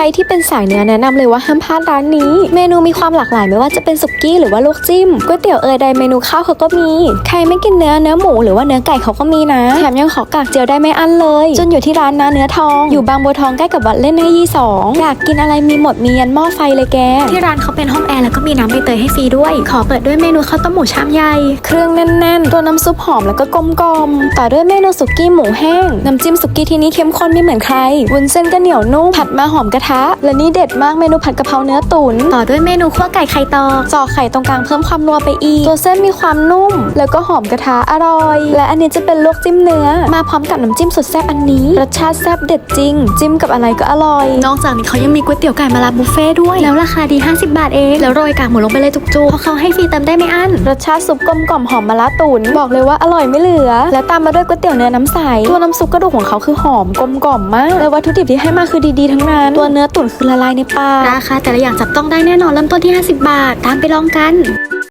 รที่เป็นสายเนื้อแนะนำเลยว่าห้ามพลาดร้านนี้ เมนูมีความหลากหลายไม่ว่าจะเป็นสุกี้หรือว่าลวกจิ้มก๋วยเตี๋ยวเอยใดเมนูข้าวเขาก็มี ใครไม่กินเนื้อเนื้อหมูหรือว่าเนื้อไก่เขาก็มีนะแถมยังขอกากเจียวได้ไม่อั้นเลย จนอยู่ที่ร้านนาเนื้อทอง อยู่บางบัวทองใกล้กับวัดเล่นเนื้อยี่สองอยากกินอะไรมีหมดมียันหม้อไฟเลยแก ที่ร้านเขาเป็นห้องแอร์แล้วก็มีน้ำใบเตยให้ฟรีด้วย ขอเปิดด้วยเมนูข้าวต้มหมูชามใหญ่ เครื่องแน่นๆ ตัวน้ำซุปหอมแล้วก็กลมกลมๆต่อด้วยเมนูสุกี้หมูแห้ง น้ำจิ้มสุกี้ที่นี่เข้มข้นไม่เหมือนใครวุ้นเส้นก็เหนียวนุ่มผัดมาหอมกระทะ และนี่เด็ดมากเมนูผัดกะเพราเนื้อตุ๋นต่อด้วยเมนูคั่วไก่ไข่ตอกจอกไข่ตรงกลางเพิ่มความนัวไปอีก ตัวเส้นมีความนุ่ม แล้วก็หอมกระทะอร่อย และอันนี้จะเป็นลวกจิ้มเนื้อ มาพร้อมกับน้ำจิ้มสุดแซ่บอันนี้ รสชาติแซ่บเด็ดจริง จิ้มกับอะไรก็อร่อย นอกจากนี้เขายังมีก๋วยเตี๋ยวไก่มาลาบุฟเฟ่ด้วย แล้วราคาดี 50 บาทเอง แล้วโรยกากหมูลงไปเลยจุกๆเพราะเขาให้ฟรีเติมได้ไม่อั้น รสชาติซุปกลมกล่อมหอมมะระตุ๋นบอกเลยว่าอร่อยไม่เหลือ แล้วตามมาด้วยก๋วยเตี๋ยวเนื้อน้ำใส ตัวน้ำซุปกระดูกของเขาคือหอมกลมกล่อมมาก และวัตถุดิบที่ให้มาคือดีๆทั้งนั้น ตัวเนื้อตุ๋นคือละลายในปากราคาแต่ละอย่างจับต้องได้แน่นอนเริ่มต้นที่ 50 บาท ตามไปลองกัน